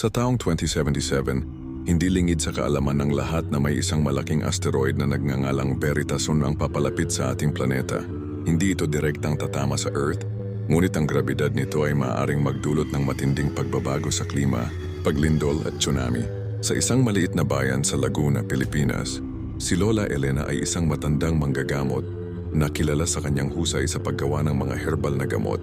Sa taong 2077, hindi lingid sa kaalaman ng lahat na may isang malaking asteroid na nagngangalang Veritasun ang papalapit sa ating planeta. Hindi ito direktang tatama sa Earth, ngunit ang grabidad nito ay maaaring magdulot ng matinding pagbabago sa klima, paglindol at tsunami. Sa isang maliit na bayan sa Laguna, Pilipinas, si Lola Elena ay isang matandang manggagamot na kilala sa kanyang husay sa paggawa ng mga herbal na gamot.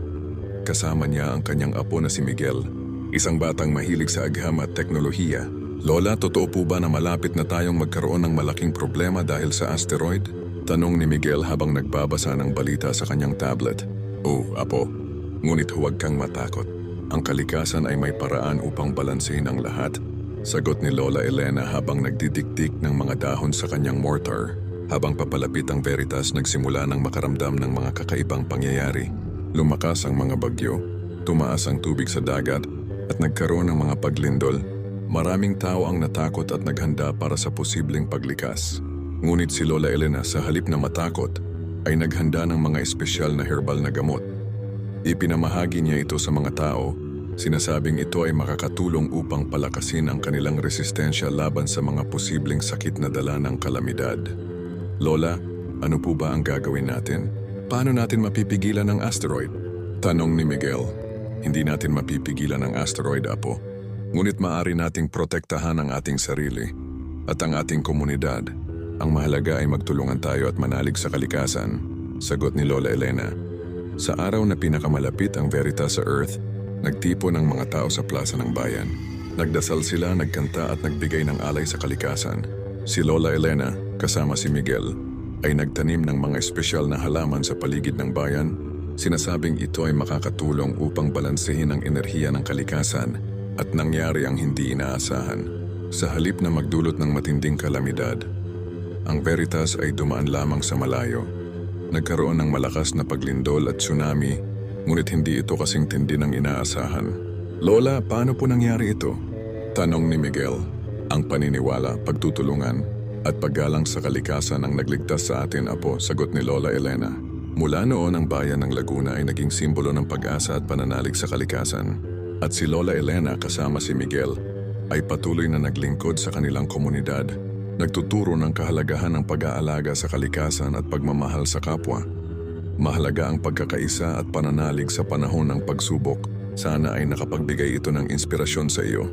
Kasama niya ang kanyang apo na si Miguel, isang batang mahilig sa agham at teknolohiya. Lola, totoo po ba na malapit na tayong magkaroon ng malaking problema dahil sa asteroid? Tanong ni Miguel habang nagbabasa ng balita sa kanyang tablet. Oh, apo, ngunit huwag kang matakot. Ang kalikasan ay may paraan upang balansehin ang lahat. Sagot ni Lola Elena habang nagdidikdik ng mga dahon sa kanyang mortar. Habang papalapit ang Veritas, nagsimula ng makaramdam ng mga kakaibang pangyayari. Lumakas ang mga bagyo, tumaas ang tubig sa dagat, at nagkaroon ng mga paglindol. Maraming tao ang natakot at naghanda para sa posibleng paglikas. Ngunit si Lola Elena sa halip na matakot, ay naghanda ng mga espesyal na herbal na gamot. Ipinamahagi niya ito sa mga tao, sinasabing ito ay makakatulong upang palakasin ang kanilang resistensya laban sa mga posibleng sakit na dala ng kalamidad. Lola, ano po ba ang gagawin natin? Paano natin mapipigilan ang asteroid? Tanong ni Miguel. Hindi natin mapipigilan ang asteroid, Apo. Ngunit maaari nating protektahan ang ating sarili at ang ating komunidad. Ang mahalaga ay magtulungan tayo at manalig sa kalikasan, sagot ni Lola Elena. Sa araw na pinakamalapit ang Veritas sa Earth, nagtipo ng mga tao sa plaza ng bayan. Nagdasal sila, nagkanta at nagbigay ng alay sa kalikasan. Si Lola Elena, kasama si Miguel, ay nagtanim ng mga espesyal na halaman sa paligid ng bayan. Sinasabing ito ay makakatulong upang balansehin ang enerhiya ng kalikasan at nangyari ang hindi inaasahan. Sa halip na magdulot ng matinding kalamidad, ang Veritas ay dumaan lamang sa malayo. Nagkaroon ng malakas na paglindol at tsunami, ngunit hindi ito kasing tindi ng inaasahan. Lola, paano po nangyari ito? Tanong ni Miguel. Ang paniniwala, pagtutulungan, at paggalang sa kalikasan ang nagligtas sa atin, Apo, sagot ni Lola Elena. Mula noon ang bayan ng Laguna ay naging simbolo ng pag-asa at pananalig sa kalikasan. At si Lola Elena kasama si Miguel ay patuloy na naglingkod sa kanilang komunidad nagtuturo ng kahalagahan ng pag-aalaga sa kalikasan at pagmamahal sa kapwa. Mahalaga ang pagkakaisa at pananalig sa panahon ng pagsubok. Sana ay nakapagbigay ito ng inspirasyon sa iyo.